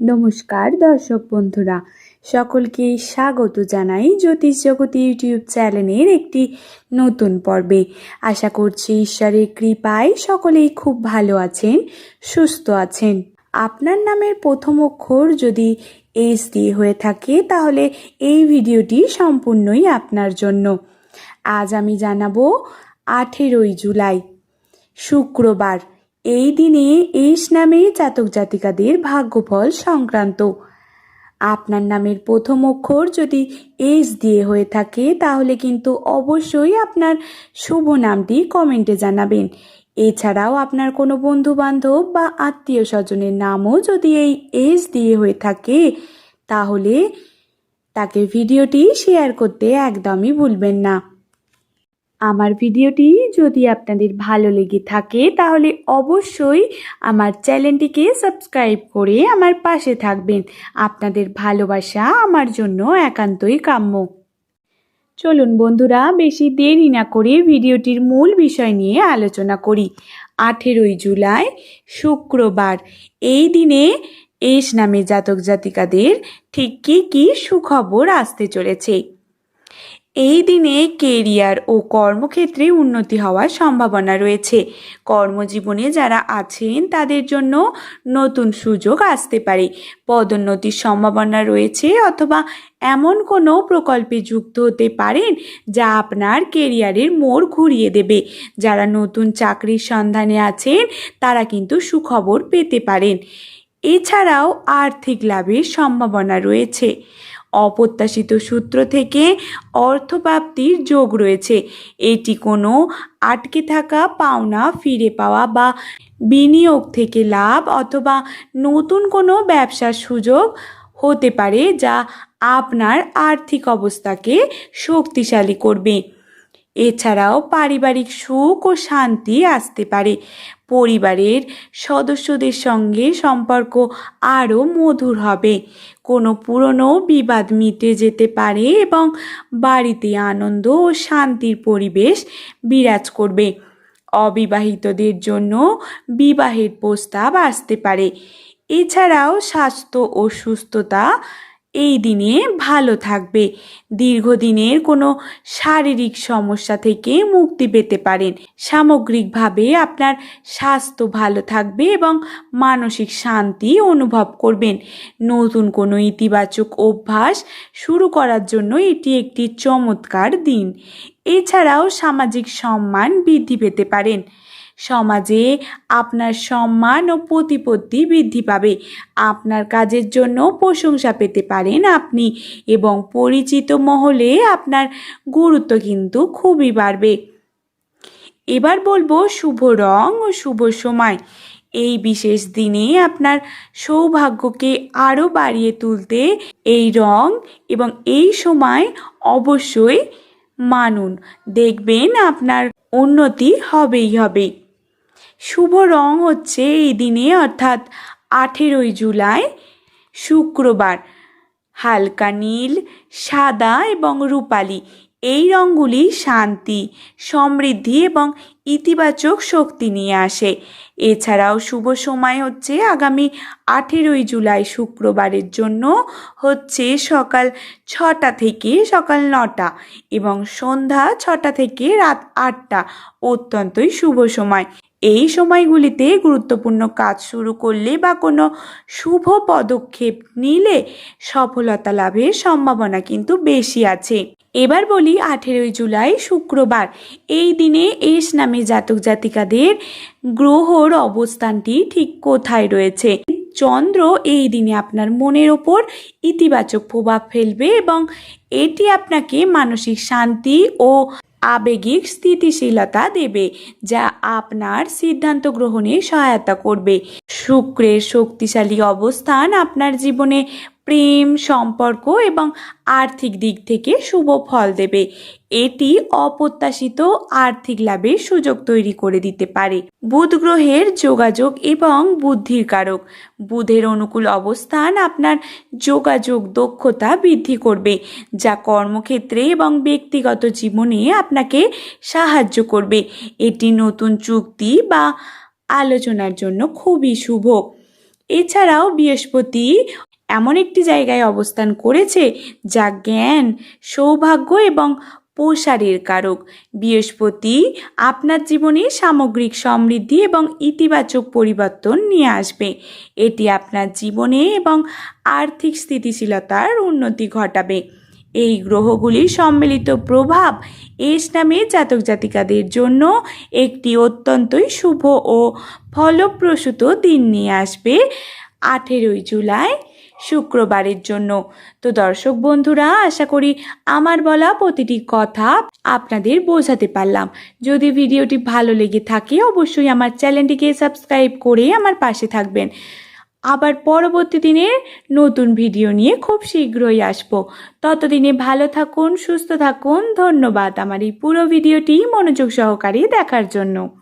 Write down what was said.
নমস্কার দর্শক বন্ধুরা, সকলকে স্বাগত জানাই জ্যোতিষ জগৎ ইউটিউব চ্যানেলের একটি নতুন পর্বে। আশা করছি ঈশ্বরের কৃপায় সকলেই খুব ভালো আছেন, সুস্থ আছেন। আপনার নামের প্রথম অক্ষর যদি এস দিয়ে হয়ে থাকে, তাহলে এই ভিডিওটি সম্পূর্ণই আপনার জন্য। আজ আমি জানাব আঠেরোই জুলাই, শুক্রবার। এই দিনে এস নামে জাতক জাতিকাদের ভাগ্যফল সংক্রান্ত। আপনার নামের প্রথম অক্ষর যদি এস দিয়ে হয়ে থাকে, তাহলে কিন্তু অবশ্যই আপনার শুভ নামটি কমেন্টে জানাবেন। এছাড়াও আপনার কোনো বন্ধু বান্ধব বা আত্মীয় স্বজনের নামও যদি এই এস দিয়ে হয়ে থাকে, তাহলে তাকে ভিডিওটি শেয়ার করতে একদমই ভুলবেন না। আমার ভিডিওটি যদি আপনাদের ভালো লেগে থাকে, তাহলে অবশ্যই আমার চ্যানেলটিকে সাবস্ক্রাইব করে আমার পাশে থাকবেন। আপনাদের ভালোবাসা আমার জন্য একান্তই কাম্য। চলুন বন্ধুরা, বেশি দেরি না করে ভিডিওটির মূল বিষয় নিয়ে আলোচনা করি। আঠেরোই জুলাই, শুক্রবার। এই দিনে এস নামে জাতক জাতিকাদের ঠিক কী কী সুখবর আসতে চলেছে? এই দিনে কেরিয়ার ও কর্মক্ষেত্রে উন্নতি হওয়ার সম্ভাবনা রয়েছে। কর্মজীবনে যারা আছেন, তাদের জন্য নতুন সুযোগ আসতে পারে। পদোন্নতির সম্ভাবনা রয়েছে অথবা এমন কোনো প্রকল্পে যুক্ত হতে পারেন যা আপনার কেরিয়ারের মোড় ঘুরিয়ে দেবে। যারা নতুন চাকরির সন্ধানে আছেন, তারা কিন্তু সুখবর পেতে পারেন। এছাড়াও আর্থিক লাভের সম্ভাবনা রয়েছে। অপ্রত্যাশিত সূত্র থেকে অর্থপ্রাপ্তির যোগ রয়েছে। এটি কোনো আটকে থাকা পাওনা, ফিরে পাওয়া বা বিনিয়োগ থেকে লাভ অথবা নতুন কোনো ব্যবসার সুযোগ হতে পারে, যা আপনার আর্থিক অবস্থাকে শক্তিশালী করবে। এছাড়াও পারিবারিক সুখ ও শান্তি আসতে পারে। পরিবারের সদস্যদের সঙ্গে সম্পর্ক আরও মধুর হবে। কোনো পুরনো বিবাদ মিটে যেতে পারে এবং বাড়িতে আনন্দ ও শান্তির পরিবেশ বিরাজ করবে। অবিবাহিতদের জন্য বিবাহের প্রস্তাব আসতে পারে। এছাড়াও স্বাস্থ্য ও সুস্থতা এই দিনে ভালো থাকবে। দীর্ঘদিনের কোনো শারীরিক সমস্যা থেকে মুক্তি পেতে পারেন। সামগ্রিকভাবে আপনার স্বাস্থ্য ভালো থাকবে এবং মানসিক শান্তি অনুভব করবেন। নতুন কোনো ইতিবাচক অভ্যাস শুরু করার জন্য এটি একটি চমৎকার দিন। এছাড়াও সামাজিক সম্মান বৃদ্ধি পেতে পারেন। সমাজে আপনার সম্মান ও প্রতিপত্তি বৃদ্ধি পাবে। আপনার কাজের জন্য প্রশংসা পেতে পারেন আপনি এবং পরিচিত মহলে আপনার গুরুত্ব কিন্তু খুবই বাড়বে। এবার বলব শুভ রং ও শুভ সময়। এই বিশেষ দিনে আপনার সৌভাগ্যকে আরও বাড়িয়ে তুলতে এই রং এবং এই সময় অবশ্যই মানুন। দেখবেন আপনার উন্নতি হবেই হবে। শুভ রং হচ্ছে এই দিনে, অর্থাৎ আঠেরোই জুলাই, শুক্রবার। হালকা নীল, সাদা এবং রূপালি। এই রঙগুলি শান্তি, সমৃদ্ধি এবং ইতিবাচক শক্তি নিয়ে আসে। এছাড়াও শুভ সময় হচ্ছে আগামী আঠেরোই জুলাই, শুক্রবারের জন্য হচ্ছে সকাল ছটা থেকে সকাল নটা এবং সন্ধ্যা ছটা থেকে রাত আটটা। অত্যন্তই শুভ সময়। এই সময়গুলিতে গুরুত্বপূর্ণ কাজ শুরু করলে বা কোনো শুভ পদক্ষেপ নিলে সফলতা লাভের সম্ভাবনা কিন্তু বেশি আছে। এবার বলি আঠেরোই জুলাই, শুক্রবার। এই দিনে এস নামে জাতক জাতিকাদের গ্রহর অবস্থানটি ঠিক কোথায় রয়েছে? চন্দ্র এই দিনে আপনার মনের ওপর ইতিবাচক প্রভাব ফেলবে এবং এটি আপনাকে মানসিক শান্তি ও আবেগিক স্থিতিশীলতা দেবে যা আপনার সিদ্ধান্ত গ্রহণে সহায়তা করবে। শুক্রের শক্তিশালী অবস্থান আপনার জীবনে প্রেম, সম্পর্ক এবং আর্থিক দিক থেকে শুভ ফল দেবে। এটি অপ্রত্যাশিত আর্থিক লাভের সুযোগ তৈরি করে দিতে পারে। বুধ গ্রহের যোগাযোগ এবং বুদ্ধির কারক। বুধের অনুকূল অবস্থান আপনার যোগাযোগ দক্ষতা বৃদ্ধি করবে, যা কর্মক্ষেত্রে এবং ব্যক্তিগত জীবনে আপনাকে সাহায্য করবে। এটি নতুন চুক্তি বা আলোচনার জন্য খুবই শুভ। এছাড়াও বৃহস্পতি এমন একটি জায়গায় অবস্থান করেছে যা জ্ঞান, সৌভাগ্য এবং প্রসারের কারক। বৃহস্পতি আপনার জীবনে সামগ্রিক সমৃদ্ধি এবং ইতিবাচক পরিবর্তন নিয়ে আসবে। এটি আপনার জীবনে এবং আর্থিক স্থিতিশীলতার উন্নতি ঘটাবে। এই গ্রহগুলির সম্মিলিত প্রভাব এস নামে জাতক জাতিকাদের জন্য একটি অত্যন্তই শুভ ও ফলপ্রসূত দিন নিয়ে আসবে। আঠেরোই জুলাই শুক্রবারের জন্য। তো দর্শক বন্ধুরা, আশা করি আমার বলা প্রতিটি কথা আপনাদের বোঝাতে পারলাম। যদি ভিডিওটি ভালো লেগে থাকে, অবশ্যই আমার চ্যানেলটিকে সাবস্ক্রাইব করে আমার পাশে থাকবেন। আবার পরবর্তী দিনে নতুন ভিডিও নিয়ে খুব শীঘ্রই আসব। ততদিনে ভালো থাকুন, সুস্থ থাকুন। ধন্যবাদ আমার এই পুরো ভিডিওটি মনোযোগ সহকারে দেখার জন্য।